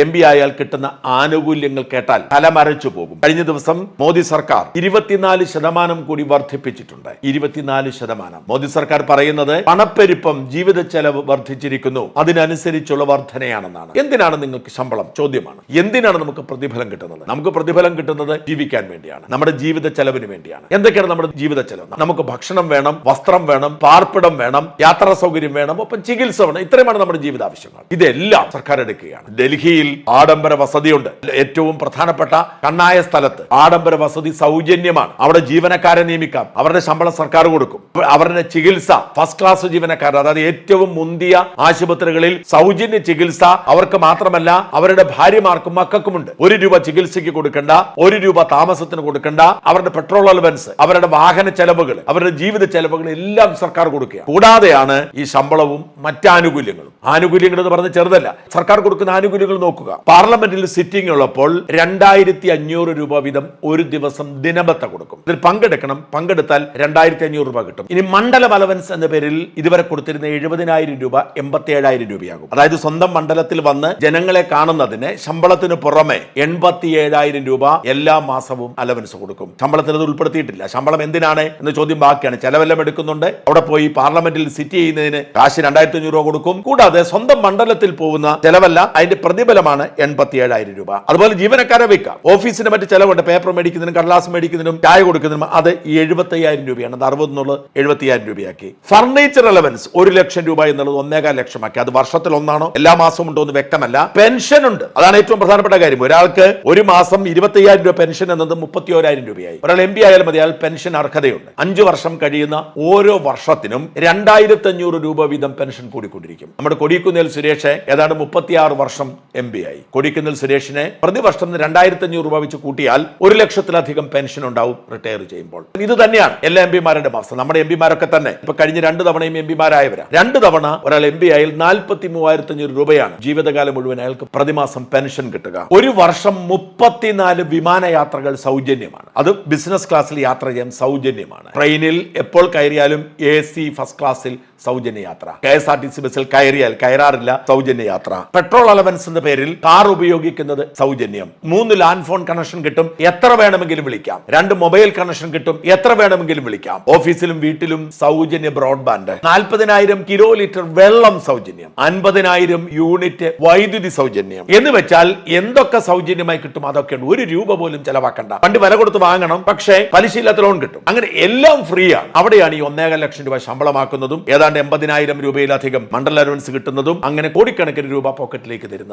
M P ആയാൽ കിട്ടുന്ന ആനുകൂല്യങ്ങൾ കേട്ടാൽ തലമരച്ചു പോകും. കഴിഞ്ഞ ദിവസം മോദി സർക്കാർ ഇരുപത്തിനാല് ശതമാനം കൂടി വർദ്ധിപ്പിച്ചിട്ടുണ്ട്. ഇരുപത്തിനാല് ശതമാനം. മോദി സർക്കാർ പറയുന്നത് പണപ്പെരുപ്പം ജീവിത ചെലവ് വർദ്ധിച്ചിരിക്കുന്നു. അതിനനുസരിച്ചുള്ള വർധനയാണെന്നാണ്. എന്തിനാണ് നിങ്ങൾക്ക് ശമ്പളം? ചോദ്യമാണ്. എന്തിനാണ് നമുക്ക് പ്രതിഫലം കിട്ടുന്നത്? നമുക്ക് പ്രതിഫലം കിട്ടുന്നത് ജീവിക്കാൻ വേണ്ടിയാണ്. നമ്മുടെ ജീവിത ചെലവിന് വേണ്ടിയാണ്. എന്തൊക്കെയാണ് നമ്മുടെ ജീവിത ചെലവ്? നമുക്ക് ഭക്ഷണം വേണം വസ്ത്രം വേണം പാർപ്പിടം വേണം യാത്രാ സൗകര്യം വേണം ഒപ്പം ചികിത്സ വേണം. ഇത്രയുമാണ് നമ്മുടെ ജീവിതാവശ്യങ്ങൾ. ഇതെല്ലാം സർക്കാർ എടുക്കുകയാണ്. ഡൽഹിയിൽ ആഡംബര വസതിയുണ്ട്. ഏറ്റവും പ്രധാനപ്പെട്ട കണ്ണായ സ്ഥലത്ത് ആഡംബര വസതി സൗജന്യമാണ്. അവിടെ ജീവനക്കാരെ നിയമിക്കാം. അവരുടെ ശമ്പളം സർക്കാർ കൊടുക്കും. അവരുടെ ചികിത്സ ഫസ്റ്റ് ക്ലാസ് ജീവനക്കാർ അതായത് ഏറ്റവും മുന്തിയ ആശുപത്രികളിൽ സൗജന്യ ചികിത്സ അവർക്ക് മാത്രമല്ല അവരുടെ ഭാര്യമാർക്കും മക്കൾക്കുമുണ്ട്. ഒരു രൂപ ചികിത്സയ്ക്ക് കൊടുക്കേണ്ട ഒരു രൂപ താമസത്തിന് കൊടുക്കേണ്ട. അവരുടെ പെട്രോൾ അലവൻസ് അവരുടെ വാഹന ചെലവുകൾ അവരുടെ ജീവിത ചെലവുകൾ എല്ലാം സർക്കാർ കൊടുക്കുക കൂടാതെയാണ് ഈ ശമ്പളവും മറ്റാനുകൂല്യങ്ങളും ആനുകൂല്യങ്ങൾ എന്ന് പറഞ്ഞ് ചെറുതല്ല. സർക്കാർ കൊടുക്കുന്ന ആനുകൂല്യങ്ങൾ നോക്കുക. പാർലമെന്റിൽ സിറ്റിംഗ് ഉള്ളപ്പോൾ രണ്ടായിരത്തി അഞ്ഞൂറ് രൂപ വീതം ഒരു ദിവസം ദിനബത്ത കൊടുക്കും. ഇതിൽ പങ്കെടുക്കണം. പങ്കെടുത്താൽ രണ്ടായിരത്തി അഞ്ഞൂറ് രൂപ കിട്ടും. ഇനി മണ്ഡല ബലവൻസ് എന്ന പേരിൽ ഇതുവരെ കൊടുത്തിരുന്ന എഴുപതിനായിരം രൂപ എൺപത്തി ഏഴായിരം രൂപയാകും. അതായത് സ്വന്തം മണ്ഡലത്തിൽ വന്ന് ജനങ്ങളെ കാണുന്നതിന് ശമ്പളത്തിന് പുറമെ എൺപത്തി ഏഴായിരം രൂപ എല്ലാ മാസവും അലവൻസ് കൊടുക്കും. ശമ്പളത്തിൽ അത് ഉൾപ്പെടുത്തിയിട്ടില്ല. ശമ്പളം എന്തിനാണ് എന്ന ചോദ്യം ബാക്കിയാണ്. ചെലവെല്ലാം എടുക്കുന്നുണ്ട്. അവിടെ പോയി പാർലമെന്റിൽ സിറ്റ് ചെയ്യുന്നതിന് കാശ് രണ്ടായിരത്തി അഞ്ഞൂറ് രൂപ കൊടുക്കും. കൂടാതെ സ്വന്തം മണ്ഡലത്തിൽ പോകുന്ന ചെലവല്ല അതിന്റെ പ്രതിഫലമാണ് എൺപത്തി ഏഴായിരം രൂപ. അതുപോലെ ജീവനക്കാരെ വെക്കാം ഓഫീസിന് മറ്റ് ചെലവുണ്ട്. പേപ്പർ മേടിക്കുന്നതിനും കടലാസ് മേടിക്കുന്നതിനും ചായ കൊടുക്കുന്നതിനും അത് എഴുപത്തി അയ്യായിരം രൂപയാണ്. അത് അറുപത് എന്നുള്ളത് എഴുപത്തിയായിരം രൂപയാക്കി. ഫർണിച്ചർ അലവൻസ് ഒരു ലക്ഷം രൂപ എന്നുള്ളത് ഒന്നേകാൽ ലക്ഷമാക്കി. അത് വർഷത്തിൽ ഒന്നാണോ? എല്ലാ മാസവും ഉണ്ടോ എന്ന് വ്യക്തമല്ല. പെൻഷൻ ഉണ്ട്. അതാണ് ഏറ്റവും പ്രധാനപ്പെട്ട കാര്യം. ഒരാൾക്ക് ഒരു മാസം ഇരുപത്തി അയ്യായിരം രൂപ പെൻഷൻ എന്നത് മുപ്പത്തി ഓരായിരം രൂപയായി. ഒരാൾ എം പി ആയാലും മതി. അയാൾ പെൻഷൻ അർഹതയുണ്ട്. അഞ്ചു വർഷം കഴിയുന്ന ഓരോ വർഷത്തിനും രണ്ടായിരത്തി അഞ്ഞൂറ് രൂപ വീതം പെൻഷൻ കൂടിക്കൊണ്ടിരിക്കും. നമ്മുടെ കൊടിക്കുന്നേൽ സുരേഷ് ഏതാണ്ട് മുപ്പത്തിയാറ് വർഷം എം പി ആയി. കൊടിക്കുന്നിൽ സുരേഷിനെ പ്രതിവർഷം രണ്ടായിരത്തി അഞ്ഞൂറ് രൂപ വെച്ച് കൂട്ടിയാൽ ഒരു ലക്ഷത്തിലധികം പെൻഷൻ ഉണ്ടാവും റിട്ടയർ ചെയ്യുമ്പോൾ. ഇത് തന്നെയാണ് എല്ലാ എം പിമാരുടെ മാസം നമ്മുടെ എം പിമാരൊക്കെ തന്നെ. ഇപ്പൊ കഴിഞ്ഞ രണ്ട് തവണയും എം പിമാരായവരാ രണ്ട് തവണ ഒരാൾ എം പി ആയാൽ നാൽപ്പത്തി മൂവായിരത്തി അഞ്ഞൂറ് രൂപയാണ് ജീവിതകാലം മുഴുവൻ അയാൾക്ക് പ്രതിമാസം പെൻഷൻ കിട്ടുക. ഒരു വർഷം മുപ്പത്തിനാല് വിമാനയാത്രകൾ സൗജന്യമാണ്. അത് ബിസിനസ് ക്ലാസ്സിൽ യാത്ര ചെയ്യാൻ സൗജന്യമാണ്. ട്രെയിനിൽ എപ്പോൾ കയറിയാലും എ സി ഫസ്റ്റ് ക്ലാസ്സിൽ സൗജന്യ യാത്ര K S R T C ബസ്സിൽ കയറിയാൽ കയറാറില്ല സൗജന്യ യാത്ര പെട്രോൾ അലവൻസ് എന്ന പേരിൽ കാർ ഉപയോഗിക്കുന്നത് സൗജന്യം. മൂന്ന് ലാൻഡ് ഫോൺ കണക്ഷൻ കിട്ടും എത്ര വേണമെങ്കിലും വിളിക്കാം. രണ്ട് മൊബൈൽ കണക്ഷൻ കിട്ടും എത്ര വേണമെങ്കിലും വിളിക്കാം. ഓഫീസിലും വീട്ടിലും സൗജന്യ ബ്രോഡ്ബാൻഡ്. നാൽപ്പതിനായിരം കിലോ ലിറ്റർ വെള്ളം സൗജന്യം. അൻപതിനായിരം യൂണിറ്റ് വൈദ്യുതി സൗജന്യം. എന്ന് വെച്ചാൽ എന്തൊക്കെ സൗജന്യമായി കിട്ടും അതൊക്കെയാണ് ഒരു രൂപ പോലും ചെലവാക്കണ്ട. പണ്ട് വില കൊടുത്ത് വാങ്ങണം പക്ഷേ പലിശയില്ലാത്ത ലോൺ കിട്ടും. അങ്ങനെ എല്ലാം ഫ്രീ ആണ്. അവിടെയാണ് ഈ ഒന്നേകാൽ ലക്ഷം രൂപ ശമ്പളമാക്കുന്നതും ഏതാണ്ട് എൺപതിനായിരം രൂപയിലധികം മണ്ഡല അലവൻസ് കിട്ടുന്നതും അങ്ങനെ കോടിക്കണക്കിന് രൂപ പോക്കറ്റിലേക്ക് തരുന്നത്